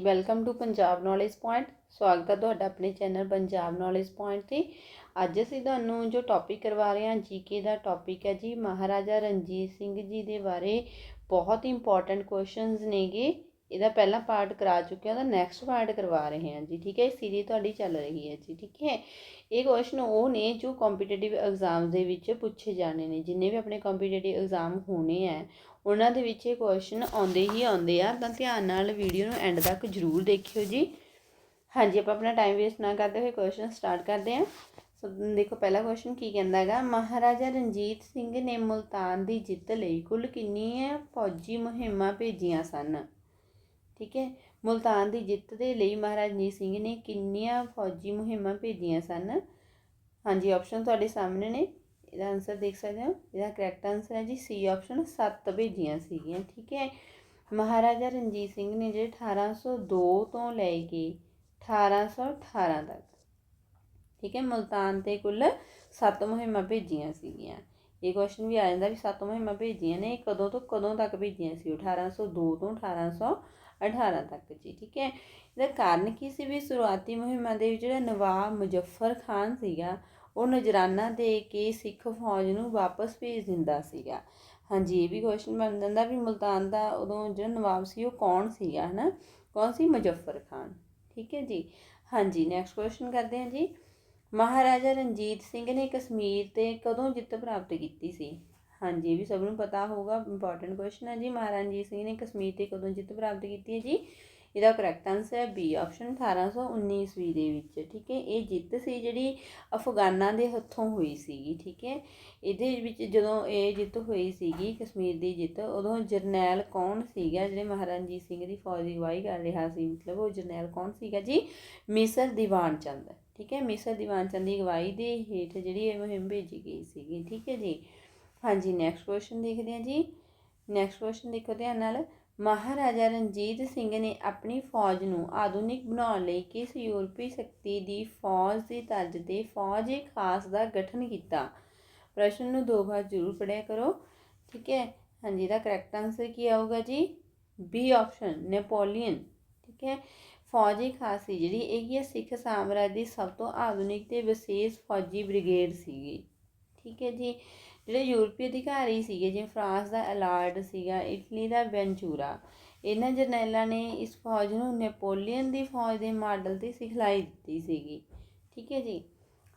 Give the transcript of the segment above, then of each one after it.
Welcome to Punjab knowledge point ਸਵਾਗਤ ਹੈ ਤੁਹਾਡਾ ਆਪਣੇ ਚੈਨਲ ਪੰਜਾਬ ਨੌਲੇਜ ਪੁਆਇੰਟ ਤੇ। ਅੱਜ ਅਸੀਂ ਤੁਹਾਨੂੰ ਜੋ ਟੌਪਿਕ ਕਰਵਾ ਰਹੇ ਹਾਂ ਜੀਕੇ ਦਾ ਟੌਪਿਕ ਹੈ ਜੀ, ਮਹਾਰਾਜਾ ਰਣਜੀਤ ਸਿੰਘ ਜੀ ਦੇ ਬਾਰੇ। ਬਹੁਤ ਇੰਪੋਰਟੈਂਟ ਕੁਐਸਚਨਸ ਨੇਗੇ। ਇਹਦਾ ਪਹਿਲਾ ਪਾਰਟ ਕਰਾ ਚੁੱਕੇ ਹਾਂ ਤਾਂ ਨੈਕਸਟ ਪਾਰਟ ਕਰਵਾ ਰਹੇ ਹਾਂ ਜੀ, ਠੀਕ ਹੈ? ਸੀਰੀਜ਼ ਤੁਹਾਡੀ ਚੱਲ ਰਹੀ ਹੈ ਜੀ, ਠੀਕ ਹੈ? ਇਹ ਕੁਐਸਚਨ ਉਹ ਨੇ ਜੋ ਕੰਪੀਟੀਟਿਵ ਐਗਜ਼ਾਮ ਦੇ ਵਿੱਚ ਪੁੱਛੇ ਜਾਣੇ ਨੇ, ਜਿੰਨੇ ਵੀ ਆਪਣੇ ਕੰਪੀਟੀਟਿਵ ਐਗਜ਼ਾਮ ਹੋਣੇ ਆ ਉਹਨਾਂ ਦੇ ਵਿੱਚ ਇਹ ਕੁਐਸਚਨ ਆਉਂਦੇ ਹੀ ਆਉਂਦੇ ਆ, ਤਾਂ ਧਿਆਨ ਨਾਲ ਵੀਡੀਓ ਨੂੰ ਐਂਡ ਤੱਕ ਜ਼ਰੂਰ ਦੇਖਿਓ ਜੀ। ਹਾਂਜੀ, ਆਪਾਂ ਆਪਣਾ ਟਾਈਮ ਵੇਸਟ ਨਾ ਕਰਦੇ ਹੋਏ ਕੁਐਸਚਨ ਸਟਾਰਟ ਕਰਦੇ ਹਾਂ। ਸੋ ਦੇਖੋ, ਪਹਿਲਾ ਕੁਐਸਚਨ ਕੀ ਕਹਿੰਦਾ ਹੈਗਾ? ਮਹਾਰਾਜਾ ਰਣਜੀਤ ਸਿੰਘ ਨੇ ਮੁਲਤਾਨ ਦੀ ਜਿੱਤ ਲਈ ਕੁੱਲ ਕਿੰਨੀਆਂ ਫੌਜੀ ਮੁਹਿੰਮਾਂ ਭੇਜੀਆਂ ਸਨ? ਠੀਕ ਹੈ, ਮੁਲਤਾਨ ਦੀ ਜਿੱਤ ਦੇ ਲਈ ਮਹਾਰਾਜ ਰਣਜੀਤ ਸਿੰਘ ਨੇ ਕਿੰਨੀਆਂ ਫੌਜੀ ਮੁਹਿੰਮਾਂ ਭੇਜੀਆਂ ਸਨ? ਹਾਂਜੀ ਆਪਸ਼ਨ ਤੁਹਾਡੇ ਸਾਹਮਣੇ ਨੇ। ਇਹਦਾ ਆਨਸਰ ਦੇਖ ਸਕਦੇ ਹੋ। ਇਹਦਾ ਕਰੈਕਟ ਆਨਸਰ ਹੈ ਜੀ ਸੀ ਆਪਸ਼ਨ 7 ਭੇਜੀਆਂ ਸੀਗੀਆਂ, ਠੀਕ ਹੈ। ਮਹਾਰਾਜਾ ਰਣਜੀਤ ਸਿੰਘ ਨੇ ਜਿਹੜੇ 1802 ਤੋਂ ਲੈ ਕੇ 1818 ਤੱਕ, ਠੀਕ ਹੈ, ਮੁਲਤਾਨ ਤੇ ਕੁੱਲ 7 ਮੁਹਿੰਮਾਂ ਭੇਜੀਆਂ ਸੀਗੀਆਂ। ਇਹ ਕੁਐਸਚਨ ਵੀ ਆ ਜਾਂਦਾ ਵੀ 7 ਮੁਹਿੰਮਾਂ ਭੇਜੀਆਂ ਨੇ, ਇਹ ਕਦੋਂ ਤੋਂ ਕਦੋਂ ਤੱਕ ਭੇਜੀਆਂ ਸੀ? 1802 ਤੋਂ 1818 ਤੱਕ ਜੀ, ਠੀਕ ਹੈ। ਇਹਦਾ ਕਾਰਨ ਕੀ ਸੀ ਵੀ ਸ਼ੁਰੂਆਤੀ ਮੁਹਿੰਮਾਂ ਦੇ ਵਿੱਚ ਜਿਹੜਾ ਨਵਾਬ ਮੁਜ਼ੱਫਰ ਖਾਨ ਸੀਗਾ ਉਹ ਨਜਰਾਨਾ ਦੇ ਕੇ ਸਿੱਖ ਫੌਜ ਨੂੰ ਵਾਪਸ ਭੇਜ ਦਿੰਦਾ ਸੀਗਾ। ਹਾਂਜੀ, ਇਹ ਵੀ ਕੁਐਸਚਨ ਬਣ ਜਾਂਦਾ ਵੀ ਮੁਲਤਾਨ ਦਾ ਉਦੋਂ ਜਿਹੜਾ ਨਵਾਬ ਸੀ, ਉਹ ਕੌਣ ਸੀਗਾ, ਹਨਾ? ਕੌਣ ਸੀ? ਮੁਜ਼ੱਫਰ ਖਾਨ। ਠੀਕ ਹੈ ਜੀ? ਹਾਂਜੀ ਨੈਕਸਟ ਕੁਐਸਚਨ ਕਰਦੇ ਹਾਂ ਜੀ। ਮਹਾਰਾਜਾ ਰਣਜੀਤ ਸਿੰਘ ਨੇ ਕਸ਼ਮੀਰ ਤੇ ਕਦੋਂ ਜਿੱਤ ਪ੍ਰਾਪਤ ਕੀਤੀ ਸੀ? ਹਾਂਜੀ, ਇਹ ਵੀ ਸਭ ਨੂੰ ਪਤਾ ਹੋਊਗਾ ਇੰਪੋਰਟੈਂਟ ਕੁਐਸਚਨ ਹੈ ਜੀ। ਮਹਾਰਾਜਾ ਰਣਜੀਤ ਸਿੰਘ ਨੇ ਕਸ਼ਮੀਰ ਤੇ ਕਦੋਂ ਜਿੱਤ ਪ੍ਰਾਪਤ ਕੀਤੀ ਹੈ ਜੀ? ਇਹਦਾ ਕਰੈਕਟ ਆਨਸਰ ਹੈ ਬੀ ਆਪਸ਼ਨ 1819 ਈਸਵੀ ਦੇ ਵਿੱਚ, ਠੀਕ ਹੈ? ਇਹ ਜਿੱਤ ਸੀ ਜਿਹੜੀ ਅਫਗਾਨਾਂ ਦੇ ਹੱਥੋਂ ਹੋਈ ਸੀਗੀ, ਠੀਕ ਹੈ? ਇਹਦੇ ਵਿੱਚ ਜਦੋਂ ਇਹ ਜਿੱਤ ਹੋਈ ਸੀਗੀ, ਕਸ਼ਮੀਰ ਦੀ ਜਿੱਤ, ਉਦੋਂ ਜਰਨੈਲ ਕੌਣ ਸੀਗਾ ਜਿਹੜੇ ਮਹਾਰਾਜਾ ਸਿੰਘ ਦੀ ਫੌਜ ਦੀ ਅਗਵਾਈ ਕਰ ਰਿਹਾ ਸੀ? ਮਤਲਬ ਉਹ ਜਰਨੈਲ ਕੌਣ ਸੀਗਾ ਜੀ? ਮਿਸਰ ਦੀਵਾਨ ਚੰਦ, ਠੀਕ ਹੈ? ਮਿਸਰ ਦੀਵਾਨ ਚੰਦ ਦੀ ਅਗਵਾਈ ਦੇ ਹੇਠ ਜਿਹੜੀ ਇਹ ਮੁਹਿੰਮ ਭੇਜੀ ਗਈ ਸੀਗੀ, ਠੀਕ ਹੈ ਜੀ? ਹਾਂਜੀ ਨੈਕਸਟ ਕੁਐਸਚਨ ਦੇਖਦੇ ਹਾਂ ਜੀ। ਨੈਕਸਟ ਕੁਐਸਚਨ ਦੇਖੋ ਧਿਆਨ ਨਾਲ। ਮਹਾਰਾਜਾ ਰਣਜੀਤ ਸਿੰਘ ਨੇ ਆਪਣੀ ਫੌਜ ਨੂੰ ਆਧੁਨਿਕ ਬਣਾਉਣ ਲਈ ਕਿਸ ਯੂਰਪੀ ਸ਼ਕਤੀ ਦੀ ਫੌਜ ਦੀ ਤਰਜ਼ ਤੇ ਫੌਜ ਏ ਖਾਸ ਦਾ ਗਠਨ ਕੀਤਾ? ਪ੍ਰਸ਼ਨ ਨੂੰ ਦੋ ਵਾਰ ਜ਼ਰੂਰ ਪੜਿਆ ਕਰੋ। ਠੀਕ ਹੈ? ਹਾਂਜੀ, ਇਹਦਾ ਕਰੈਕਟ ਆਨਸਰ ਕੀ ਆਊਗਾ ਜੀ? ਬੀ ਆਪਸ਼ਨ ਨੈਪੋਲੀਅਨ ਠੀਕ ਹੈ? ਫੌਜੀ ਖਾਸੀ ਜਿਹੜੀ ਇਹ ਹੈ, ਸਿੱਖ ਸਾਮਰਾਜ ਦੀ ਸਭ ਤੋਂ ਆਧੁਨਿਕ ਤੇ ਵਿਸ਼ੇਸ਼ ਫੌਜੀ ਬ੍ਰਿਗੇਡ ਸੀਗੀ। ਠੀਕ ਹੈ ਜੀ? ਜਿਹੜੇ ਯੂਰਪੀ ਅਧਿਕਾਰੀ ਸੀਗੇ, ਜਿਵੇਂ ਫਰਾਂਸ ਦਾ ਅਲਾਰਡ ਸੀਗਾ, ਇਟਲੀ ਦਾ ਵੈਂਚੂਰਾ ਇਹਨਾਂ ਜਰਨੈਲਾਂ ਨੇ ਇਸ ਫੌਜ ਨੂੰ ਨੈਪੋਲੀਅਨ ਦੀ ਫੌਜ ਦੇ ਮਾਡਲ ਤੇ ਸਿਖਲਾਈ ਦਿੱਤੀ ਸੀਗੀ। ਠੀਕ ਹੈ ਜੀ?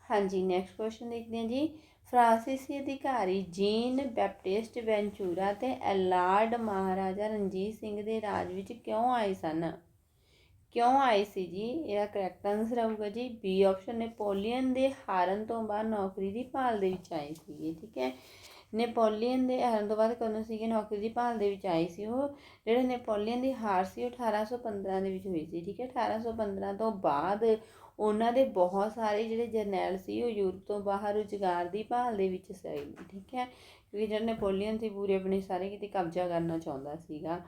ਹਾਂਜੀ ਨੈਕਸਟ ਕੁਐਸਚਨ ਦੇਖਦੇ ਹਾਂ ਜੀ। ਫਰਾਂਸੀਸੀ ਅਧਿਕਾਰੀ ਜੀਨ ਬੈਪਟਿਸਟ ਵੈਂਚੂਰਾ ਤੇ ਅਲਾਰਡ ਮਹਾਰਾਜਾ ਰਣਜੀਤ ਸਿੰਘ ਦੇ ਰਾਜ ਵਿੱਚ ਕਿਉਂ ਆਏ ਸਨ? ਕਿਉਂ ਆਏ ਸੀ ਜੀ? ਇਹਦਾ ਕਰੈਕਟ ਆਨਸਰ ਆਊਗਾ ਜੀ ਬੀ ਆਪਸ਼ਨ ਨੈਪੋਲੀਅਨ ਦੇ ਹਾਰਨ ਤੋਂ ਬਾਅਦ ਨੌਕਰੀ ਦੀ ਭਾਲ ਦੇ ਵਿੱਚ ਆਏ ਸੀਗੇ, ਠੀਕ ਹੈ? ਨੈਪੋਲੀਅਨ ਦੇ ਹਾਰਨ ਤੋਂ ਬਾਅਦ ਕਦੋਂ ਸੀਗੇ? ਨੌਕਰੀ ਦੀ ਭਾਲ ਦੇ ਵਿੱਚ ਆਏ ਸੀ ਉਹ। ਜਿਹੜੇ ਨੈਪੋਲੀਅਨ ਦੀ ਹਾਰ ਸੀ, ਉਹ 1815 ਦੇ ਵਿੱਚ ਹੋਈ ਸੀ, ਠੀਕ ਹੈ? 1815 ਤੋਂ ਬਾਅਦ ਉਹਨਾਂ ਦੇ ਬਹੁਤ ਸਾਰੇ ਜਿਹੜੇ ਜਰਨੈਲ ਸੀ, ਉਹ ਯੂਰਪ ਤੋਂ ਬਾਹਰ ਰੁਜ਼ਗਾਰ ਦੀ ਭਾਲ ਦੇ ਵਿੱਚ ਸੀ ਠੀਕ ਹੈ? ਕਿਉਂਕਿ ਜਿਹੜਾ ਨੈਪੋਲੀਅਨ ਸੀ, ਪੂਰੇ ਆਪਣੇ ਸਾਰੇ ਕਿਤੇ ਕਬਜ਼ਾ ਕਰਨਾ ਚਾਹੁੰਦਾ ਸੀਗਾ।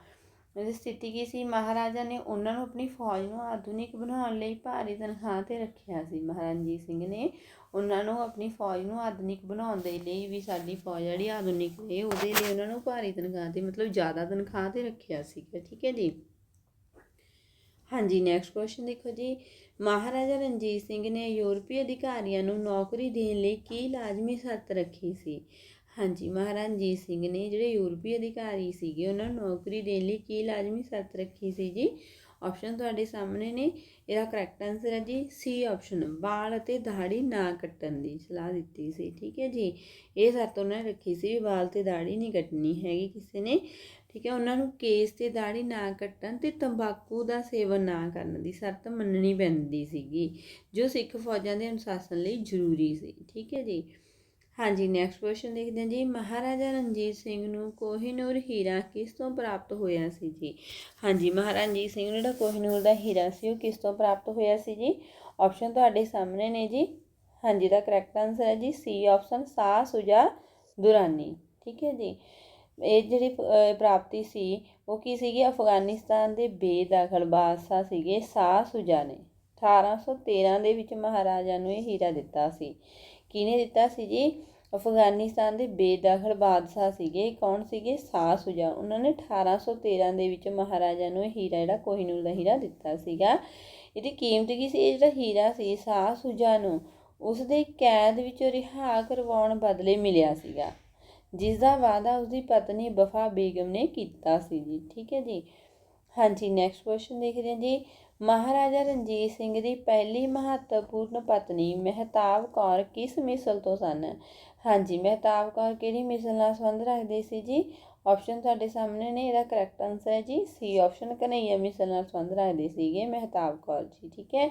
ਇਹਦੀ ਸਥਿਤੀ ਕੀ ਸੀ? ਮਹਾਰਾਜਾ ਨੇ ਉਹਨਾਂ ਨੂੰ ਆਪਣੀ ਫੌਜ ਨੂੰ ਆਧੁਨਿਕ ਬਣਾਉਣ ਲਈ ਭਾਰੀ ਤਨਖਾਹ ਤੇ ਰੱਖਿਆ ਸੀ। ਮਹਾਰਣਜੀਤ ਸਿੰਘ ਨੇ ਉਹਨਾਂ ਨੂੰ ਆਪਣੀ ਫੌਜ ਨੂੰ ਆਧੁਨਿਕ ਬਣਾਉਣ ਦੇ ਲਈ ਵੀ ਸਾਡੀ ਫੌਜ ਜਿਹੜੀ ਆਧੁਨਿਕ ਹੈ ਉਹਦੇ ਲਈ ਉਹਨਾਂ ਨੂੰ ਭਾਰੀ ਤਨਖਾਹ ਤੇ ਮਤਲਬ ਜ਼ਿਆਦਾ ਤਨਖਾਹ ਤੇ ਰੱਖਿਆ ਸੀਗਾ। ਠੀਕ ਹੈ ਜੀ? ਹਾਂਜੀ ਨੈਕਸਟ ਕੁਐਸਚਨ ਦੇਖੋ ਜੀ। ਮਹਾਰਾਜਾ ਰਣਜੀਤ ਸਿੰਘ ਨੇ ਯੂਰਪੀ ਅਧਿਕਾਰੀਆਂ ਨੂੰ ਨੌਕਰੀ ਦੇਣ ਲਈ ਕੀ ਲਾਜ਼ਮੀ ਸ਼ਰਤ ਰੱਖੀ ਸੀ? ਹਾਂਜੀ ਮਹਾਰਾਜਾ ਰਣਜੀਤ ਸਿੰਘ ਨੇ ਜਿਹੜੇ ਯੂਰਪੀ ਅਧਿਕਾਰੀ ਸੀਗੇ, ਉਹਨਾਂ ਨੂੰ ਨੌਕਰੀ ਦੇਣ ਲਈ ਕੀ ਲਾਜ਼ਮੀ ਸ਼ਰਤ ਰੱਖੀ ਸੀ ਜੀ? ਆਪਸ਼ਨ ਤੁਹਾਡੇ ਸਾਹਮਣੇ ਨੇ। ਇਹਦਾ ਕਰੈਕਟ ਆਨਸਰ ਹੈ ਜੀ ਸੀ ਆਪਸ਼ਨ ਵਾਲ ਅਤੇ ਦਾੜੀ ਨਾ ਕੱਟਣ ਦੀ ਸਲਾਹ ਦਿੱਤੀ ਸੀ, ਠੀਕ ਹੈ ਜੀ? ਇਹ ਸ਼ਰਤ ਉਹਨਾਂ ਨੇ ਰੱਖੀ ਸੀ ਵੀ ਵਾਲ ਤੇ ਦਾੜੀ ਨਹੀਂ ਕੱਟਣੀ ਹੈਗੀ ਕਿਸੇ ਨੇ, ਠੀਕ ਹੈ? ਉਹਨਾਂ ਨੂੰ ਕੇਸ ਤੇ ਦਾੜੀ ਨਾ ਕੱਟਣ ਤੇ ਤੰਬਾਕੂ ਦਾ ਸੇਵਨ ਨਾ ਕਰਨ ਦੀ ਸ਼ਰਤ ਮੰਨਣੀ ਪੈਂਦੀ ਸੀਗੀ, ਜੋ ਸਿੱਖ ਫੌਜਾਂ ਦੇ ਅਨੁਸ਼ਾਸਨ ਲਈ ਜ਼ਰੂਰੀ ਸੀ, ਠੀਕ ਹੈ ਜੀ? ਹਾਂਜੀ ਨੈਕਸਟ ਕੁਐਸਚਨ ਦੇਖਦੇ ਹਾਂ ਜੀ। ਮਹਾਰਾਜਾ ਰਣਜੀਤ ਸਿੰਘ ਨੂੰ ਕੋਹਿਨੂਰ ਹੀਰਾ ਕਿਸ ਤੋਂ ਪ੍ਰਾਪਤ ਹੋਇਆ ਸੀ ਜੀ? ਹਾਂਜੀ, ਮਹਾਰਾਜਾ ਰਣਜੀਤ ਸਿੰਘ ਨੂੰ ਜਿਹੜਾ ਕੋਹਿਨੂਰ ਦਾ ਹੀਰਾ ਸੀ, ਉਹ ਕਿਸ ਤੋਂ ਪ੍ਰਾਪਤ ਹੋਇਆ ਸੀ ਜੀ? ਆਪਸ਼ਨ ਤੁਹਾਡੇ ਸਾਹਮਣੇ ਨੇ ਜੀ। ਹਾਂਜੀ, ਦਾ ਕਰੈਕਟ ਆਨਸਰ ਹੈ ਜੀ। ਸੀ ਆਪਸ਼ਨ ਸਾਹ ਸੁਜਾ, ਦੁਰਾਨੀ। ਠੀਕ ਹੈ ਜੀ? ਇਹ ਜਿਹੜੀ ਪ੍ਰਾਪਤੀ ਸੀ, ਉਹ ਕੀ ਸੀਗੀ? ਅਫਗਾਨਿਸਤਾਨ ਦੇ ਬੇਦਖਲ ਬਾਦਸ਼ਾਹ ਸੀਗੇ ਸਾਹ ਸੁਜਾ ਨੇ। 1813 ਦੇ ਵਿੱਚ ਮਹਾਰਾਜਾ ਨੂੰ ਇਹ ਹੀਰਾ ਦਿੱਤਾ ਸੀ। ਕਿਹਨੇ ਦਿੱਤਾ ਸੀ ਜੀ? ਅਫਗਾਨਿਸਤਾਨ ਦੇ ਬੇਦਖਲ ਬਾਦਸ਼ਾਹ ਸੀਗੇ। ਕੌਣ ਸੀਗੇ? ਸ਼ਾਹ ਸੁਜਾ। ਉਹਨਾਂ ਨੇ 1813 ਦੇ ਵਿੱਚ ਮਹਾਰਾਜਾ ਨੂੰ ਇਹ ਹੀਰਾ ਜਿਹੜਾ ਕੋਹਿਨੂਰ ਦਾ ਹੀਰਾ ਦਿੱਤਾ ਸੀਗਾ। ਇਹਦੀ ਕੀਮਤ ਕੀ ਸੀ? ਇਹ ਜਿਹੜਾ ਹੀਰਾ ਸੀ, ਸ਼ਾਹ ਸੁਜਾ ਨੂੰ ਉਸ ਦੇ ਕੈਦ ਵਿੱਚੋਂ ਰਿਹਾ ਕਰਵਾਉਣ ਬਦਲੇ ਮਿਲਿਆ ਸੀਗਾ। ਜਿਸ ਦਾ ਵਾਅਦਾ ਉਸਦੀ ਪਤਨੀ ਵਫਾ ਬੇਗਮ ਨੇ ਕੀਤਾ ਸੀ ਜੀ। ਠੀਕ ਹੈ ਜੀ? ਹਾਂਜੀ ਨੈਕਸਟ ਕੁਐਸਚਨ ਦੇਖਦੇ ਹਾਂ ਜੀ। ਮਹਾਰਾਜਾ ਰਣਜੀਤ ਸਿੰਘ ਦੀ ਪਹਿਲੀ ਮਹੱਤਵਪੂਰਨ ਪਤਨੀ ਮਹਿਤਾਬ ਕੌਰ ਕਿਸ ਮਿਸਲ ਤੋਂ ਸਨ? ਹਾਂਜੀ, ਮਹਿਤਾਬ ਕੌਰ ਕਿਹੜੀ ਮਿਸਲ ਨਾਲ ਸੰਬੰਧ ਰੱਖਦੇ ਸੀ ਜੀ? ਆਪਸ਼ਨ ਤੁਹਾਡੇ ਸਾਹਮਣੇ ਨੇ, ਇਹਦਾ ਕਰੈਕਟ ਆਨਸਰ ਹੈ ਜੀ ਸੀ ਆਪਸ਼ਨ ਕਨਈਆ ਮਿਸਲ ਨਾਲ ਸੰਬੰਧ ਰੱਖਦੇ ਸੀਗੇ ਮਹਿਤਾਬ ਕੌਰ ਜੀ, ਠੀਕ ਹੈ?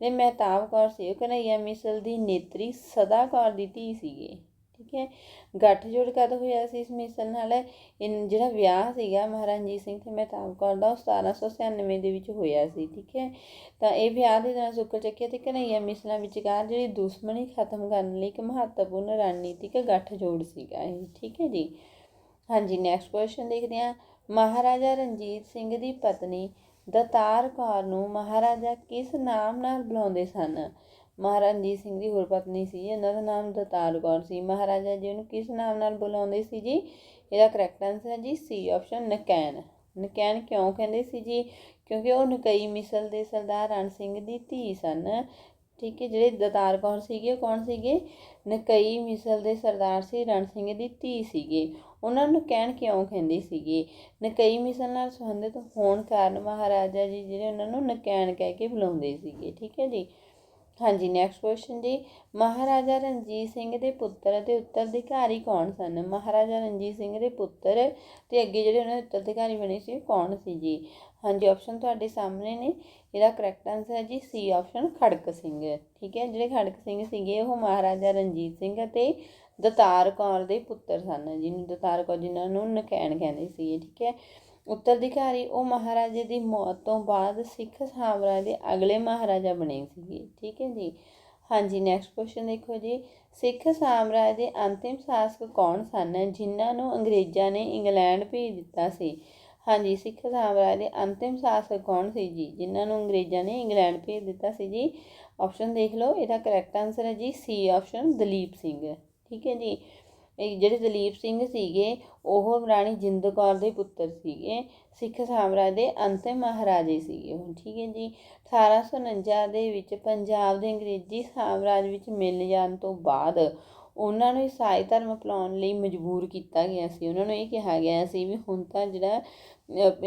ਤੇ ਮਹਿਤਾਬ ਕੌਰ ਸੀ ਉਹ ਕਨਈਆ ਮਿਸਲ ਦੀ ਨੇਤਰੀ ਸਦਾ ਕੌਰ ਦੀ ਧੀ ਸੀਗੇ। ਠੀਕ ਹੈ। ਗੱਠਜੋੜ ਕਦ ਹੋਇਆ ਸੀ ਇਸ ਮਿਸਲ ਨਾਲ? ਇਹ ਜਿਹੜਾ ਵਿਆਹ ਸੀਗਾ ਮਹਾਰਾਜਾ ਸਿੰਘ ਤੇ ਮਹਿਤਾਬ ਕੌਰ ਦਾ, ਉਹ 1796 ਦੇ ਵਿੱਚ ਹੋਇਆ ਸੀ, ਠੀਕ ਹੈ। ਤਾਂ ਇਹ ਵਿਆਹ ਦੇ ਦੌਰਾਨ ਸੁੱਕਰ ਚੱਕਿਆ ਤੇ ਕਨਈਆ ਮਿਸਲਾਂ ਵਿਚਕਾਰ ਜਿਹੜੀ ਦੁਸ਼ਮਣੀ ਖਤਮ ਕਰਨ ਲਈ ਇੱਕ ਮਹੱਤਵਪੂਰਨ ਰਣਨੀਤਿਕ ਗੱਠਜੋੜ ਸੀਗਾ ਇਹ, ਠੀਕ ਹੈ ਜੀ। ਹਾਂਜੀ ਨੈਕਸਟ ਕੁਐਸਚਨ ਦੇਖਦੇ ਹਾਂ। ਮਹਾਰਾਜਾ ਰਣਜੀਤ ਸਿੰਘ ਦੀ ਪਤਨੀ ਦਤਾਰ ਕੌਰ ਨੂੰ ਮਹਾਰਾਜਾ ਕਿਸ ਨਾਮ ਨਾਲ ਬੁਲਾਉਂਦੇ ਸਨ? ਮਹਾਰਾਜਾ ਰਣਜੀਤ ਸਿੰਘ ਦੀ ਹੋਰ ਪਤਨੀ ਸੀ, ਇਹਨਾਂ ਦਾ ਨਾਮ ਦਤਾਰ ਕੌਰ ਸੀ। ਮਹਾਰਾਜਾ ਜੀ ਨੂੰ ਕਿਸ ਨਾਮ ਨਾਲ ਬੁਲਾਉਂਦੇ ਸੀ ਜੀ? ਇਹਦਾ ਕਰੈਕਟ ਆਨਸਰ ਹੈ ਜੀ ਸੀ ਆਪਸ਼ਨ ਨਕੈਨ। ਨਕੈਨ ਕਿਉਂ ਕਹਿੰਦੇ ਸੀ ਜੀ? ਕਿਉਂਕਿ ਉਹ ਨਕਈ ਮਿਸਲ ਦੇ ਸਰਦਾਰ ਰਣ ਸਿੰਘ ਦੀ ਧੀ ਸਨ। ਠੀਕ ਹੈ, ਜਿਹੜੇ ਦਤਾਰ ਕੌਰ ਸੀਗੇ, ਉਹ ਕੌਣ ਸੀਗੇ? ਨਕਈ ਮਿਸਲ ਦੇ ਸਰਦਾਰ ਸੀ, ਰਣ ਸਿੰਘ ਦੀ ਧੀ ਸੀਗੇ। ਉਹਨਾਂ ਨੂੰ ਕਹਿਣ ਕਿਉਂ ਕਹਿੰਦੇ ਸੀਗੇ? ਨਕਈ ਮਿਸਲ ਨਾਲ ਸੰਬੰਧਿਤ ਹੋਣ ਕਾਰਨ ਮਹਾਰਾਜਾ ਜੀ ਜਿਹੜੇ ਉਹਨਾਂ ਨੂੰ ਨਕੈਣ ਕਹਿ ਕੇ ਬੁਲਾਉਂਦੇ ਸੀਗੇ। ਠੀਕ ਹੈ ਜੀ। ਹਾਂਜੀ ਨੈਕਸਟ ਕੁਐਸਚਨ ਜੀ। ਮਹਾਰਾਜਾ ਰਣਜੀਤ ਸਿੰਘ ਦੇ ਪੁੱਤਰ ਅਤੇ ਉੱਤਰਾਧਿਕਾਰੀ ਕੌਣ ਸਨ? ਮਹਾਰਾਜਾ ਰਣਜੀਤ ਸਿੰਘ ਦੇ ਪੁੱਤਰ ਤੇ ਅੱਗੇ ਜਿਹੜੇ ਉਹਨਾਂ ਦੇ ਉੱਤਰਾਧਿਕਾਰੀ ਬਣੇ ਸੀ, ਉਹ ਕੌਣ ਸੀ ਜੀ? ਹਾਂਜੀ ਆਪਸ਼ਨ ਤੁਹਾਡੇ ਸਾਹਮਣੇ ਨੇ। ਇਹਦਾ ਕਰੈਕਟ ਆਨਸਰ ਹੈ ਜੀ ਸੀ ਆਪਸ਼ਨ ਖੜਕ ਸਿੰਘ। ਠੀਕ ਹੈ, ਜਿਹੜੇ ਖੜਕ ਸਿੰਘ ਸੀਗੇ, ਉਹ ਮਹਾਰਾਜਾ ਰਣਜੀਤ ਸਿੰਘ ਅਤੇ ਦਤਾਰ ਕੌਰ ਦੇ ਪੁੱਤਰ ਸਨ। ਜਿਹਨੂੰ ਦਤਾਰ ਕੌਰ ਜਿਨ੍ਹਾਂ ਨੂੰ ਨਕੈਣ ਕਹਿੰਦੇ ਸੀ ਠੀਕ ਹੈ। ਉੱਤਰਾਧਿਕਾਰੀ ਉਹ ਮਹਾਰਾਜੇ ਦੀ ਮੌਤ ਤੋਂ ਬਾਅਦ ਸਿੱਖ ਸਾਮਰਾਜ ਦੇ ਅਗਲੇ ਮਹਾਰਾਜਾ ਬਣੇ ਸੀਗੇ। ਠੀਕ ਹੈ ਜੀ? ਹਾਂਜੀ ਨੈਕਸਟ ਕੁਐਸਚਨ ਦੇਖੋ ਜੀ। ਸਿੱਖ ਸਾਮਰਾਜ ਦੇ ਅੰਤਿਮ ਸ਼ਾਸਕ ਕੌਣ ਸਨ? ਜਿਨ੍ਹਾਂ ਨੂੰ ਅੰਗਰੇਜ਼ਾਂ ਨੇ ਇੰਗਲੈਂਡ ਭੇਜ ਦਿੱਤਾ ਸੀ। ਹਾਂਜੀ, ਸਿੱਖ ਸਾਮਰਾਜ ਦੇ ਅੰਤਿਮ ਸ਼ਾਸਕ ਕੌਣ ਸੀ ਜੀ? ਜਿਨ੍ਹਾਂ ਨੂੰ ਅੰਗਰੇਜ਼ਾਂ ਨੇ ਇੰਗਲੈਂਡ ਭੇਜ ਦਿੱਤਾ ਸੀ ਜੀ? ਆਪਸ਼ਨ ਦੇਖ ਲਓ, ਇਹਦਾ ਕਰੈਕਟ ਆਨਸਰ ਹੈ ਜੀ ਸੀ ਆਪਸ਼ਨ ਦਲੀਪ ਸਿੰਘ। ਠੀਕ ਹੈ ਜੀ? ਜਿਹੜੇ ਦਲੀਪ ਸਿੰਘ ਸੀਗੇ, ਉਹ ਰਾਣੀ ਜਿੰਦ ਕੌਰ ਦੇ ਪੁੱਤਰ ਸੀਗੇ, ਸਿੱਖ ਸਾਮਰਾਜ ਦੇ ਅੰਤਿਮ ਮਹਾਰਾਜੇ ਸੀਗੇ ਉਹ, ਠੀਕ ਹੈ ਜੀ। 1849 ਦੇ ਵਿੱਚ ਪੰਜਾਬ ਦੇ ਅੰਗਰੇਜ਼ੀ ਸਾਮਰਾਜ ਵਿੱਚ ਮਿਲ ਜਾਣ ਤੋਂ ਬਾਅਦ ਉਹਨਾਂ ਨੂੰ ਈਸਾਈ ਧਰਮ ਅਪਣਾਉਣ ਲਈ ਮਜਬੂਰ ਕੀਤਾ ਗਿਆ ਸੀ। ਉਹਨਾਂ ਨੂੰ ਇਹ ਕਿਹਾ ਗਿਆ ਸੀ ਵੀ ਹੁਣ ਤਾਂ ਜਿਹੜਾ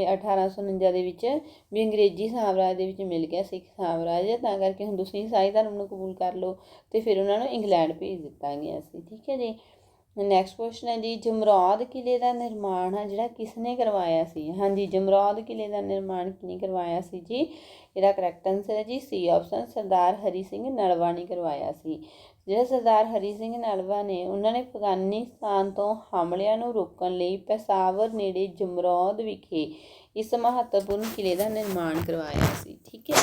1849 ਦੇ ਵਿੱਚ ਵੀ ਅੰਗਰੇਜ਼ੀ ਸਾਮਰਾਜ ਦੇ ਵਿੱਚ ਮਿਲ ਗਿਆ ਸਿੱਖ ਸਾਮਰਾਜ, ਤਾਂ ਕਰਕੇ ਹੁਣ ਤੁਸੀਂ ਈਸਾਈ ਧਰਮ ਨੂੰ ਕਬੂਲ ਕਰ ਲਓ ਤੇ ਫਿਰ ਉਹਨਾਂ ਨੂੰ ਇੰਗਲੈਂਡ ਭੇਜ ਦਿੱਤਾ ਗਿਆ ਸੀ, ਠੀਕ ਹੈ ਜੀ। ਨੈਕਸਟ ਕੁਐਸਚਨ ਹੈ ਜੀ, ਜਮਰੌਦ ਕਿਲੇ ਦਾ ਨਿਰਮਾਣ ਹੈ, ਜਿਹੜਾ ਕਿਸਨੇ ਕਰਵਾਇਆ ਸੀ? ਹਾਂਜੀ, ਜਮਰੌਦ ਕਿਲੇ ਦਾ ਨਿਰਮਾਣ ਕਿਨੇ ਕਰਵਾਇਆ ਸੀ ਜੀ? ਇਹਦਾ ਕਰੈਕਟ ਆਨਸਰ ਹੈ ਜੀ ਸੀ ਆਪਸ਼ਨ ਸਰਦਾਰ ਹਰੀ ਸਿੰਘ ਨਲਵਾ ਨੇ ਕਰਵਾਇਆ ਸੀ। ਜਿਹੜਾ ਸਰਦਾਰ ਹਰੀ ਸਿੰਘ ਨਲਵਾ ਨੇ, ਉਹਨਾਂ ਨੇ ਅਫਗਾਨਿਸਤਾਨ ਤੋਂ ਹਮਲਿਆਂ ਨੂੰ ਰੋਕਣ ਲਈ ਪੈਸਾਵਰ ਨੇੜੇ ਜਮਰੌਦ ਵਿਖੇ ਇਸ ਮਹੱਤਵਪੂਰਨ ਕਿਲੇ ਦਾ ਨਿਰਮਾਣ ਕਰਵਾਇਆ ਸੀ, ਠੀਕ ਹੈ?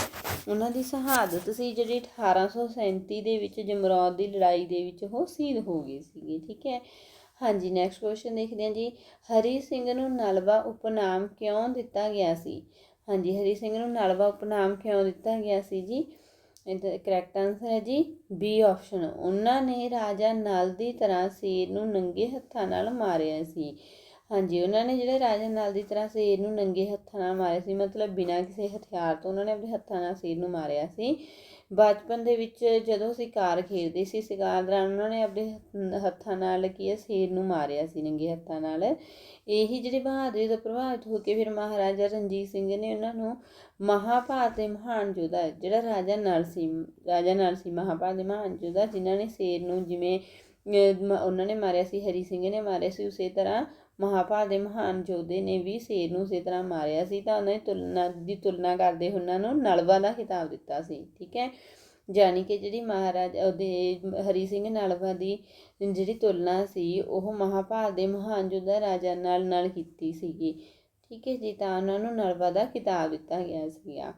ਉਹਨਾਂ ਦੀ ਸ਼ਹਾਦਤ ਸੀ ਜਿਹੜੀ 1837 ਦੇ ਵਿੱਚ ਜਮਰੌਦ ਦੀ ਲੜਾਈ ਦੇ ਵਿੱਚ ਉਹ ਸ਼ਹੀਦ ਹੋ ਗਏ ਸੀਗੇ, ਠੀਕ ਹੈ? ਹਾਂਜੀ ਨੈਕਸਟ ਕੁਐਸਚਨ ਦੇਖਦੇ ਹਾਂ ਜੀ। ਹਰੀ ਸਿੰਘ ਨੂੰ ਨਲਵਾ ਉਪਨਾਮ ਕਿਉਂ ਦਿੱਤਾ ਗਿਆ ਸੀ? ਹਾਂਜੀ, ਹਰੀ ਸਿੰਘ ਨੂੰ ਨਲਵਾ ਉਪਨਾਮ ਕਿਉਂ ਦਿੱਤਾ ਗਿਆ ਸੀ ਜੀ? ਇਹਦਾ ਕਰੈਕਟ ਆਨਸਰ ਹੈ ਜੀ। ਬੀ ਆਪਸ਼ਨ ਉਹਨਾਂ ਨੇ ਰਾਜਾ ਨਲ ਦੀ ਤਰ੍ਹਾਂ ਸ਼ੇਰ ਨੂੰ ਨੰਗੇ ਹੱਥਾਂ ਨਾਲ ਮਾਰਿਆ ਸੀ। ਹਾਂਜੀ, ਉਹਨਾਂ ਨੇ ਜਿਹੜੇ ਰਾਜਾ ਨਲ ਦੀ ਤਰ੍ਹਾਂ ਸ਼ੇਰ ਨੂੰ ਨੰਗੇ ਹੱਥਾਂ ਨਾਲ ਮਾਰਿਆ ਸੀ, ਮਤਲਬ ਬਿਨਾਂ ਕਿਸੇ ਹਥਿਆਰ ਤੋਂ ਉਹਨਾਂ ਨੇ ਆਪਣੇ ਹੱਥਾਂ ਨਾਲ ਸ਼ੇਰ ਨੂੰ ਮਾਰਿਆ ਸੀ। ਬਚਪਨ ਦੇ ਵਿੱਚ ਜਦੋਂ ਸ਼ਿਕਾਰ ਖੇਡਦੇ ਸੀ, ਸ਼ਿਕਾਰ ਦੌਰਾਨ ਉਹਨਾਂ ਨੇ ਆਪਣੇ ਹੱਥਾਂ ਨਾਲ ਕੀ ਹੈ, ਸ਼ੇਰ ਨੂੰ ਮਾਰਿਆ ਸੀ, ਨੰਗੇ ਹੱਥਾਂ ਨਾਲ। ਇਹੀ ਜਿਹੜੇ ਬਹਾਦਰੀ ਤੋਂ ਪ੍ਰਭਾਵਿਤ ਹੋ ਕੇ ਫਿਰ ਮਹਾਰਾਜਾ ਰਣਜੀਤ ਸਿੰਘ ਨੇ ਉਹਨਾਂ ਨੂੰ ਮਹਾਭਾਰਤ ਦੇ ਮਹਾਨ ਯੋਧਾ, ਜਿਹੜਾ ਰਾਜਾ ਨਲ ਸੀ ਰਾਜਾ ਨਲ ਸੀ ਮਹਾਭਾਰਤ ਦੇ ਮਹਾਨ ਯੋਧਾ, ਜਿਨ੍ਹਾਂ ਨੇ ਸ਼ੇਰ ਨੂੰ ਜਿਵੇਂ ਉਹਨਾਂ ਨੇ ਮਾਰਿਆ ਸੀ, ਹਰੀ ਸਿੰਘ ਨੇ ਮਾਰਿਆ ਸੀ, ਉਸੇ ਤਰ੍ਹਾਂ ਮਹਾਭਾਰਤ ਦੇ ਮਹਾਨ ਯੋਧੇ ਨੇ ਵੀ ਸ਼ੇਰ ਨੂੰ ਉਸੇ ਤਰ੍ਹਾਂ ਮਾਰਿਆ ਸੀ ਤਾਂ ਉਹਨਾਂ ਦੀ ਤੁਲਨਾ ਦੀ ਤੁਲਨਾ ਕਰਦੇ ਉਹਨਾਂ ਨੂੰ ਨਲਵਾ ਦਾ ਖਿਤਾਬ ਦਿੱਤਾ ਸੀ, ਠੀਕ ਹੈ? ਜਾਨੀ ਕਿ ਜਿਹੜੀ ਮਹਾਰਾਜ, ਉਹਦੇ ਹਰੀ ਸਿੰਘ ਨਲਵਾ ਦੀ ਜਿਹੜੀ ਤੁਲਨਾ ਸੀ, ਉਹ ਮਹਾਭਾਰਤ ਦੇ ਮਹਾਨ ਯੋਧਾ ਰਾਜਾ ਨਾਲ ਨਾਲ ਕੀਤੀ ਸੀਗੀ, ਠੀਕ ਹੈ ਜੀ? ਤਾਂ ਉਹਨਾਂ ਨੂੰ ਨਲਵਾ ਦਾ ਖਿਤਾਬ ਦਿੱਤਾ ਗਿਆ ਸੀਗਾ।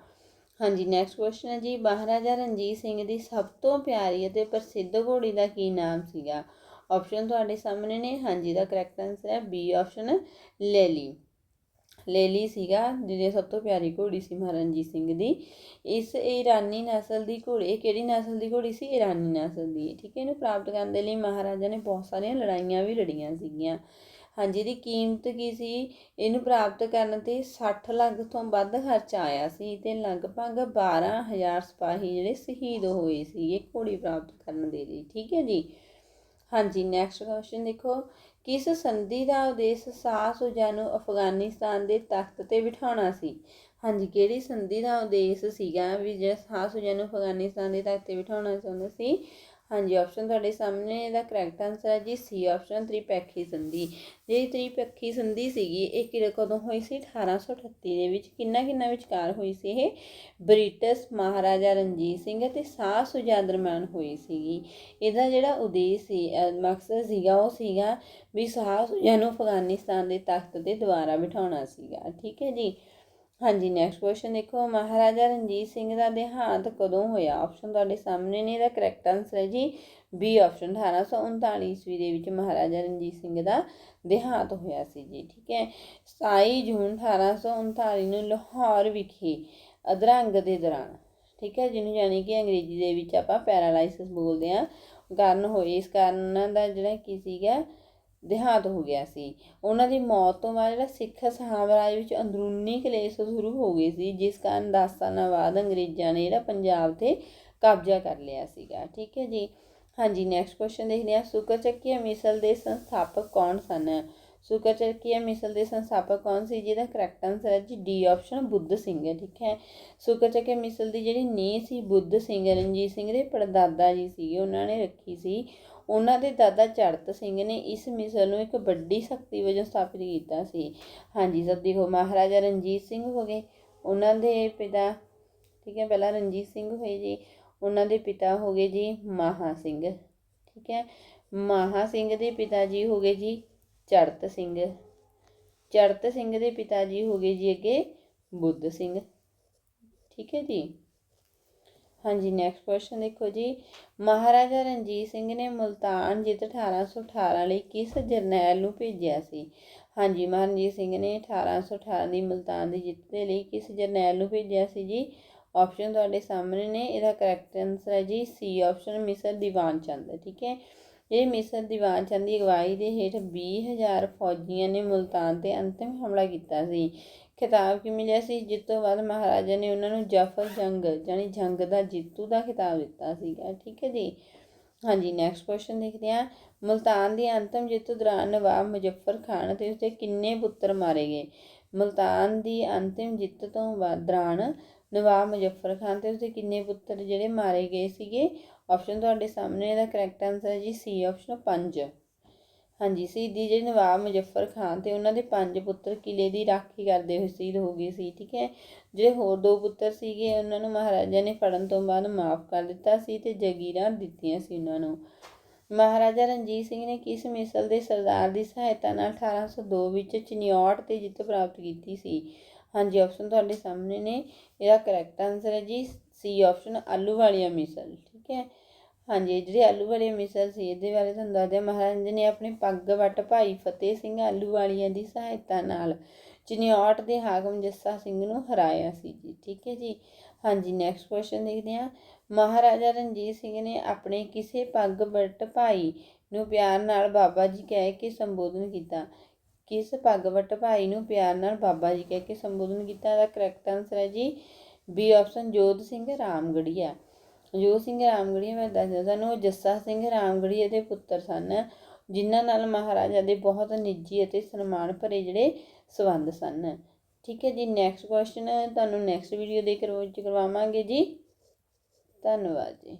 ਹਾਂਜੀ ਨੈਕਸਟ ਕੁਐਸਚਨ ਹੈ ਜੀ। ਮਹਾਰਾਜਾ ਰਣਜੀਤ ਸਿੰਘ ਦੀ ਸਭ ਤੋਂ ਪਿਆਰੀ ਅਤੇ ਪ੍ਰਸਿੱਧ ਘੋੜੀ ਦਾ ਕੀ ਨਾਮ ਸੀਗਾ? ਆਪਸ਼ਨ ਤੁਹਾਡੇ ਸਾਹਮਣੇ ਨੇ। ਹਾਂਜੀ, ਦਾ ਕਰੈਕਟ ਆਨਸਰ ਹੈ। ਬੀ ਆਪਸ਼ਨ ਲੈਲੀ ਲੈਲੀ ਸੀਗਾ, ਜਿਹਦੀ ਸਭ ਤੋਂ ਪਿਆਰੀ ਘੋੜੀ ਸੀ ਮਹਾਰਣਜੀਤ ਸਿੰਘ ਦੀ। ਇਸ ਈਰਾਨੀ ਨਸਲ ਦੀ ਘੋੜੀ, ਇਹ ਕਿਹੜੀ ਨਸਲ ਦੀ ਘੋੜੀ ਸੀ? ਈਰਾਨੀ ਨਸਲ ਦੀ। ਠੀਕ ਹੈ, ਇਹਨੂੰ ਪ੍ਰਾਪਤ ਕਰਨ ਦੇ ਲਈ ਮਹਾਰਾਜਾ ਨੇ ਬਹੁਤ ਸਾਰੀਆਂ ਲੜਾਈਆਂ ਵੀ ਲੜੀਆਂ ਸੀਗੀਆਂ। ਹਾਂਜੀ, ਇਹਦੀ ਕੀਮਤ ਕੀ ਸੀ? ਇਹਨੂੰ ਪ੍ਰਾਪਤ ਕਰਨ ਤੇ 60 ਲੱਖ ਤੋਂ ਵੱਧ ਖਰਚਾ ਆਇਆ ਸੀ ਤੇ ਲਗਭਗ 12000 ਸਿਪਾਹੀ ਜਿਹੜੇ ਸ਼ਹੀਦ ਹੋਏ ਸੀ, ਇਹ ਘੋੜੀ ਪ੍ਰਾਪਤ ਕਰਨ ਦੇ ਲਈ। ਠੀਕ ਹੈ ਜੀ? ਹਾਂਜੀ ਨੈਕਸਟ ਕੁਐਸਚਨ ਦੇਖੋ। ਕਿਸ ਸੰਧੀ ਦਾ ਉਦੇਸ਼ ਸ਼ਾਹ ਸੁਜਾ ਨੂੰ ਅਫਗਾਨਿਸਤਾਨ ਦੇ ਤਖਤ ਤੇ ਬਿਠਾਉਣਾ ਸੀ? ਹਾਂਜੀ, ਕਿਹੜੀ ਸੰਧੀ ਦਾ ਉਦੇਸ਼ ਸੀਗਾ ਵੀ ਜਿਹੜਾ ਸ਼ਾਹ ਸੁਜਾ ਨੂੰ ਅਫਗਾਨਿਸਤਾਨ ਦੇ ਤਖਤ ਤੇ ਬਿਠਾਉਣਾ ਚਾਹੁੰਦਾ ਸੀ? ਹਾਂਜੀ ਆਪਸ਼ਨ ਤੁਹਾਡੇ ਸਾਹਮਣੇ ਇਹਦਾ ਕਰੈਕਟ ਆਨਸਰ ਹੈ ਜੀ ਸੀ ਆਪਸ਼ਨ ਤ੍ਰਿਪੈਖੀ ਸੰਧੀ। ਜਿਹੜੀ ਤ੍ਰਿਪੈਖੀ ਸੰਧੀ ਸੀਗੀ, ਇਹ ਕਿਹੜੇ ਕਦੋਂ ਹੋਈ ਸੀ? 1838 ਦੇ ਵਿੱਚ ਕਿੰਨਾ ਕਿੰਨਾ ਵਿਚਕਾਰ ਹੋਈ ਸੀ ਇਹ? ਬ੍ਰਿਟਿਸ਼ ਮਹਾਰਾਜਾ ਰਣਜੀਤ ਸਿੰਘ ਅਤੇ ਸ਼ਾਹ ਸੁਜਾ ਦਰਮਿਆਨ ਹੋਈ ਸੀਗੀ। ਇਹਦਾ ਜਿਹੜਾ ਉਦੇਸ਼ ਸੀ ਮਕਸਦ ਸੀਗਾ, ਉਹ ਸੀਗਾ ਵੀ ਸ਼ਾਹ ਸੁਜਾ ਨੂੰ ਅਫਗਾਨਿਸਤਾਨ ਦੇ ਤਖਤ ਤੇ ਦੁਬਾਰਾ ਬਿਠਾਉਣਾ ਸੀਗਾ। ਠੀਕ ਹੈ ਜੀ? ਹਾਂਜੀ ਨੈਕਸਟ ਕੁਐਸਚਨ ਦੇਖੋ। ਮਹਾਰਾਜਾ ਰਣਜੀਤ ਸਿੰਘ ਦਾ ਦੇਹਾਂਤ ਕਦੋਂ ਹੋਇਆ? ਆਪਸ਼ਨ ਤੁਹਾਡੇ ਸਾਹਮਣੇ ਨੇ, ਇਹਦਾ ਕਰੈਕਟ ਆਨਸਰ ਹੈ ਜੀ ਬੀ ਆਪਸ਼ਨ 1839 ਈਸਵੀ ਦੇ ਵਿੱਚ ਮਹਾਰਾਜਾ ਰਣਜੀਤ ਸਿੰਘ ਦਾ ਦੇਹਾਂਤ ਹੋਇਆ ਸੀ ਜੀ, ਠੀਕ ਹੈ? 27 ਜੂਨ 1839 ਨੂੰ ਲਾਹੌਰ ਵਿਖੇ ਅਧਰੰਗ ਦੇ ਦੌਰਾਨ, ਠੀਕ ਹੈ, ਜਿਹਨੂੰ ਜਾਣੀ ਕਿ ਅੰਗਰੇਜ਼ੀ ਦੇ ਵਿੱਚ ਆਪਾਂ ਪੈਰਾਲਾਈਸਿਸ ਬੋਲਦੇ ਆ ਕਾਰਨ ਹੋਏ। ਇਸ ਕਾਰਨ ਦਾ ਜਿਹੜਾ ਕੀ ਸੀਗਾ ਦੇਹਾਂਤ ਹੋ ਗਿਆ ਸੀ। ਉਹਨਾਂ ਦੀ ਮੌਤ ਤੋਂ ਬਾਅਦ ਜਿਹੜਾ ਸਿੱਖ ਸਾਮਰਾਜ ਵਿੱਚ ਅੰਦਰੂਨੀ ਕਲੇਸ਼ ਸ਼ੁਰੂ ਹੋ ਗਏ ਸੀ, ਜਿਸ ਕਾਰਨ 10 ਸਾਲਾਂ ਬਾਅਦ ਅੰਗਰੇਜ਼ਾਂ ਨੇ ਜਿਹੜਾ ਪੰਜਾਬ ਤੇ ਕਬਜ਼ਾ ਕਰ ਲਿਆ ਸੀਗਾ। ਠੀਕ ਹੈ ਜੀ? ਹਾਂਜੀ ਨੈਕਸਟ ਕੁਐਸਚਨ ਦੇਖਦੇ ਹਾਂ। ਸੁਕਰਚੱਕੀਆ ਮਿਸਲ ਦੇ ਸੰਸਥਾਪਕ ਕੌਣ ਸਨ? ਸੁਕਰਚੱਕੀਆ ਮਿਸਲ ਦੇ ਸੰਸਥਾਪਕ ਕੌਣ ਸੀ, ਜਿਹਦਾ ਕਰੈਕਟ ਆਨਸਰ ਹੈ ਜੀ ਡੀ ਆਪਸ਼ਨ ਬੁੱਧ ਸਿੰਘ। ਠੀਕ ਹੈ? ਸੁਕਰਚੱਕੀਆ ਮਿਸਲ ਦੀ ਜਿਹੜੀ ਨੀਂਹ ਸੀ ਬੁੱਧ ਸਿੰਘ, ਰਣਜੀਤ ਸਿੰਘ ਦੇ ਪੜਦਾਦਾ ਜੀ ਸੀਗੇ, ਉਹਨਾਂ ਨੇ ਰੱਖੀ ਸੀ। ਉਹਨਾਂ ਦੇ ਦਾਦਾ ਚੜਤ ਸਿੰਘ ਨੇ ਇਸ ਮਿਸਲ ਨੂੰ ਇੱਕ ਵੱਡੀ ਸ਼ਕਤੀ ਵਜੋਂ ਸਥਾਪਿਤ ਕੀਤਾ ਸੀ। ਹਾਂਜੀ, ਸਭ ਦੇਖੋ, ਮਹਾਰਾਜਾ ਰਣਜੀਤ ਸਿੰਘ ਹੋ ਗਏ। ਉਹਨਾਂ ਦੇ ਪਿਤਾ, ਠੀਕ ਹੈ, ਪਹਿਲਾਂ ਰਣਜੀਤ ਸਿੰਘ ਹੋਏ ਜੀ। ਉਹਨਾਂ ਦੇ ਪਿਤਾ ਹੋ ਗਏ ਜੀ ਮਹਾ ਸਿੰਘ, ਠੀਕ ਹੈ। ਮਹਾ ਸਿੰਘ ਦੇ ਪਿਤਾ ਜੀ ਹੋ ਗਏ ਜੀ ਚੜਤ ਸਿੰਘ। ਚੜਤ ਸਿੰਘ ਦੇ ਪਿਤਾ ਜੀ ਹੋ ਗਏ ਜੀ ਅੱਗੇ ਬੁੱਧ ਸਿੰਘ, ਠੀਕ ਹੈ ਜੀ। ਹਾਂਜੀ ਨੈਕਸਟ ਕੁਐਸਚਨ ਦੇਖੋ ਜੀ। ਮਹਾਰਾਜਾ ਰਣਜੀਤ ਸਿੰਘ ਨੇ ਮੁਲਤਾਨ ਜਿੱਤ 1818 ਲਈ ਕਿਸ ਜਰਨੈਲ ਨੂੰ ਭੇਜਿਆ ਸੀ? ਹਾਂਜੀ, ਮਹਾਰਾਜਾ ਸਿੰਘ ਨੇ 1818 ਦੀ ਮੁਲਤਾਨ ਦੀ ਜਿੱਤ ਦੇ ਲਈ ਕਿਸ ਜਰਨੈਲ ਨੂੰ ਭੇਜਿਆ ਸੀ ਜੀ? ਆਪਸ਼ਨ ਤੁਹਾਡੇ ਸਾਹਮਣੇ ਨੇ, ਇਹਦਾ ਕਰੈਕਟ ਆਨਸਰ ਹੈ ਜੀ ਸੀ ਆਪਸ਼ਨ ਮਿਸਰ ਦੀਵਾਨ ਚੰਦ, ਠੀਕ ਹੈ? ਇਹ ਮਿਸਰ ਦੀਵਾਨ ਚੰਦ ਦੀ ਅਗਵਾਈ ਦੇ ਹੇਠ 20000 ਫੌਜੀਆਂ ਨੇ ਮੁਲਤਾਨ ਤੇ ਅੰਤਿਮ ਹਮਲਾ ਕੀਤਾ ਸੀ। ਖਿਤਾਬ ਕਿ ਮਿਲਿਆ ਸੀ? ਜਿਸ ਤੋਂ ਬਾਅਦ ਮਹਾਰਾਜਾ ਨੇ ਉਹਨਾਂ ਨੂੰ ਜਾਫਰ ਜੰਗ ਯਾਨੀ ਜੰਗ ਦਾ ਜੇਤੂ ਦਾ ਖਿਤਾਬ ਦਿੱਤਾ ਸੀਗਾ। ਠੀਕ ਹੈ ਜੀ? ਹਾਂਜੀ ਨੈਕਸਟ ਕੁਐਸਚਨ ਦੇਖਦੇ ਹਾਂ। ਮੁਲਤਾਨ ਦੀ ਅੰਤਮ ਜਿੱਤ ਦੌਰਾਨ ਨਵਾਬ ਮੁਜ਼ੱਫਰ ਖਾਨ ਤੇ ਉਸਦੇ ਕਿੰਨੇ ਪੁੱਤਰ ਮਾਰੇ ਗਏ? ਮੁਲਤਾਨ ਦੀ ਅੰਤਿਮ ਜਿੱਤ ਤੋਂ ਬਾਅਦ ਦੌਰਾਨ ਨਵਾਬ ਮੁਜ਼ੱਫਰ ਖਾਨ ਤੇ ਉਸਦੇ ਕਿੰਨੇ ਪੁੱਤਰ ਜਿਹੜੇ ਮਾਰੇ ਗਏ ਸੀਗੇ? ਆਪਸ਼ਨ ਤੁਹਾਡੇ ਸਾਹਮਣੇ ਇਹਦਾ ਕਰੈਕਟ ਆਨਸਰ ਹੈ ਜੀ ਸੀ ਆਪਸ਼ਨ 5 ਹਾਂਜੀ, ਸ਼ਹੀਦੀ ਜਿਹੜੇ ਨਵਾਬ ਮੁਜ਼ੱਫਰ ਖਾਨ ਤੇ ਉਹਨਾਂ ਦੇ ਪੰਜ ਪੁੱਤਰ ਕਿਲੇ ਦੀ ਰਾਖੀ ਕਰਦੇ ਹੋਏ ਸ਼ਹੀਦ ਹੋ ਗਏ ਸੀ, ਠੀਕ ਹੈ? ਜਿਹੜੇ ਹੋਰ ਦੋ ਪੁੱਤਰ ਸੀਗੇ, ਉਹਨਾਂ ਨੂੰ ਮਹਾਰਾਜਾ ਨੇ ਫੜਨ ਤੋਂ ਬਾਅਦ ਮਾਫ ਕਰ ਦਿੱਤਾ ਸੀ ਤੇ ਜਗੀਰਾਂ ਦਿੱਤੀਆਂ ਸੀ ਉਹਨਾਂ ਨੂੰ। ਮਹਾਰਾਜਾ ਰਣਜੀਤ ਸਿੰਘ ਨੇ ਕਿਸ ਮਿਸਲ ਦੇ ਸਰਦਾਰ ਦੀ ਸਹਾਇਤਾ ਨਾਲ 1802 ਵਿੱਚ ਚਨਿਓਟ ਤੇ ਜਿੱਤ ਪ੍ਰਾਪਤ ਕੀਤੀ ਸੀ? ਹਾਂਜੀ ਆਪਸ਼ਨ ਤੁਹਾਡੇ ਸਾਹਮਣੇ ਨੇ। ਇਹਦਾ ਕਰੈਕਟ ਆਨਸਰ ਹੈ ਜੀ ਸੀ ਆਪਸ਼ਨ ਆਲੂ ਵਾਲੀਆ ਮਿਸਲ, ਠੀਕ ਹੈ? ਹਾਂਜੀ, ਜਿਹੜੇ ਆਲੂ ਵਾਲੇ ਮਿਸਲ ਸੀ, ਇਹਦੇ ਬਾਰੇ ਤੁਹਾਨੂੰ ਦੱਸਦੇ ਹਾਂ ਨੇ ਆਪਣੇ ਪੱਗ ਵੱਟ ਭਾਈ ਫਤਿਹ ਸਿੰਘ ਆਲੂ ਵਾਲੀਆਂ ਦੀ ਸਹਾਇਤਾ ਨਾਲ ਚਨਿਓਟ ਦੇ ਹਾਕਮ ਜੱਸਾ ਸਿੰਘ ਨੂੰ ਹਰਾਇਆ ਸੀ ਜੀ। ਠੀਕ ਹੈ ਜੀ? ਹਾਂਜੀ ਨੈਕਸਟ ਕੁਐਸਚਨ ਦੇਖਦੇ ਹਾਂ। ਮਹਾਰਾਜਾ ਰਣਜੀਤ ਸਿੰਘ ਨੇ ਆਪਣੇ ਕਿਸੇ ਪੱਗ ਵੱਟ ਭਾਈ ਨੂੰ ਪਿਆਰ ਨਾਲ ਬਾਬਾ ਜੀ ਕਹਿ ਕੇ ਸੰਬੋਧਨ ਕੀਤਾ। ਕਿਸ ਪੱਗ ਵੱਟ ਭਾਈ ਨੂੰ ਪਿਆਰ ਨਾਲ ਬਾਬਾ ਜੀ ਕਹਿ ਕੇ ਸੰਬੋਧਨ ਕੀਤਾ? ਦਾ ਕਰੈਕਟ ਆਨਸਰ ਹੈ ਜੀ ਬੀ ਆਪਸ਼ਨ ਜੋਧ ਸਿੰਘ ਰਾਮਗੜੀਆ। ਜੋਧ ਸਿੰਘ ਰਾਮਗੜੀਆ ਮੈਂ ਦੱਸਦਾ ਤੁਹਾਨੂੰ, ਉਹ ਜੱਸਾ ਸਿੰਘ ਰਾਮਗੜੀਆ ਦੇ ਪੁੱਤਰ ਸਨ, ਜਿਨ੍ਹਾਂ ਨਾਲ ਮਹਾਰਾਜਾ ਦੇ ਬਹੁਤ ਨਿੱਜੀ ਅਤੇ ਸਨਮਾਨ ਭਰੇ ਜਿਹੜੇ ਸਬੰਧ ਸਨ। ਠੀਕ ਹੈ ਜੀ ਨੈਕਸਟ ਕੁਐਸਚਨ ਤੁਹਾਨੂੰ ਨੈਕਸਟ ਵੀਡੀਓ ਦੇ ਕਰਵਾ ਕਰਵਾਵਾਂਗੇ ਜੀ। ਧੰਨਵਾਦ ਜੀ।